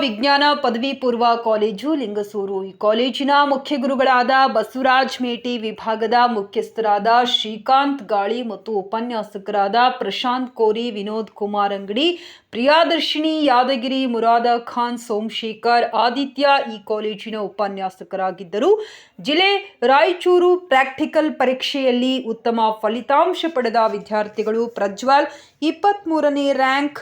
ವಿಜ್ಞಾನ ಪದವಿ ಪೂರ್ವ ಕಾಲೇಜು ಲಿಂಗಸೂರು. ಈ ಕಾಲೇಜಿನ ಮುಖ್ಯ ಗುರುಗಳಾದ ಬಸವರಾಜ್ ಮೇಟಿ, ವಿಭಾಗದ ಮುಖ್ಯಸ್ಥರಾದ ಶ್ರೀಕಾಂತ್ ಗಾಳಿ ಮತ್ತು ಉಪನ್ಯಾಸಕರಾದ ಪ್ರಶಾಂತ್ ಕೋರಿ, ವಿನೋದ್ ಕುಮಾರ್ ಅಂಗಡಿ, ಪ್ರಿಯಾದರ್ಶಿನಿ ಯಾದಗಿರಿ, ಮುರಾದ ಖಾನ್ ಸೋಮಶೇಖರ್, ಆದಿತ್ಯ ಈ ಕಾಲೇಜಿನ ಉಪನ್ಯಾಸಕರಾಗಿದ್ದರು. ಜಿಲ್ಲೆ ರಾಯಚೂರು ಪ್ರಾಕ್ಟಿಕಲ್ ಪರೀಕ್ಷೆಯಲ್ಲಿ ಉತ್ತಮ ಫಲಿತಾಂಶ ಪಡೆದ ವಿದ್ಯಾರ್ಥಿಗಳು ಪ್ರಜ್ವಲ್ ಇಪ್ಪತ್ತ್ಮೂರನೇ ರ್ಯಾಂಕ್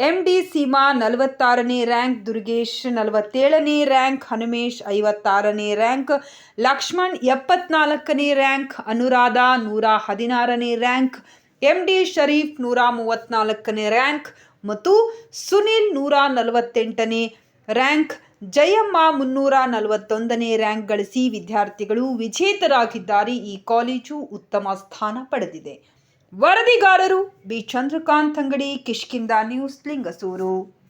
ಎಂ ಡಿ ಸೀಮಾ ನಲವತ್ತಾರನೇ ರ್ಯಾಂಕ್ ದುರ್ಗೇಶ್ ನಲವತ್ತೇಳನೇ ರ್ಯಾಂಕ್ ಹನುಮೇಶ್ ಐವತ್ತಾರನೇ ರ್ಯಾಂಕ್ ಲಕ್ಷ್ಮಣ್ ಎಪ್ಪತ್ನಾಲ್ಕನೇ ರ್ಯಾಂಕ್ ಅನುರಾಧ ನೂರ ಹದಿನಾರನೇ ರ್ಯಾಂಕ್ ಎಂ ಡಿ ಶರೀಫ್ ನೂರ ಮೂವತ್ತ್ನಾಲ್ಕನೇ ರ್ಯಾಂಕ್ ಮತ್ತು ಸುನಿಲ್ ನೂರ ನಲವತ್ತೆಂಟನೇ ರ್ಯಾಂಕ್ ಜಯಮ್ಮ ಮುನ್ನೂರ ನಲವತ್ತೊಂದನೇ ರ್ಯಾಂಕ್ ಗಳಿಸಿ ವಿದ್ಯಾರ್ಥಿಗಳು ವಿಜೇತರಾಗಿದ್ದಾರೆ. ಈ ಕಾಲೇಜು ಉತ್ತಮ ಸ್ಥಾನ ಪಡೆದಿದೆ. ವರದಿಗಾರರು ಬಿ. ಚಂದ್ರಕಾಂತ್ ಅಂಗಡಿ ಕಿಷ್ಕಿಂದ ನ್ಯೂಸ್ ಲಿಂಗಸೂರು.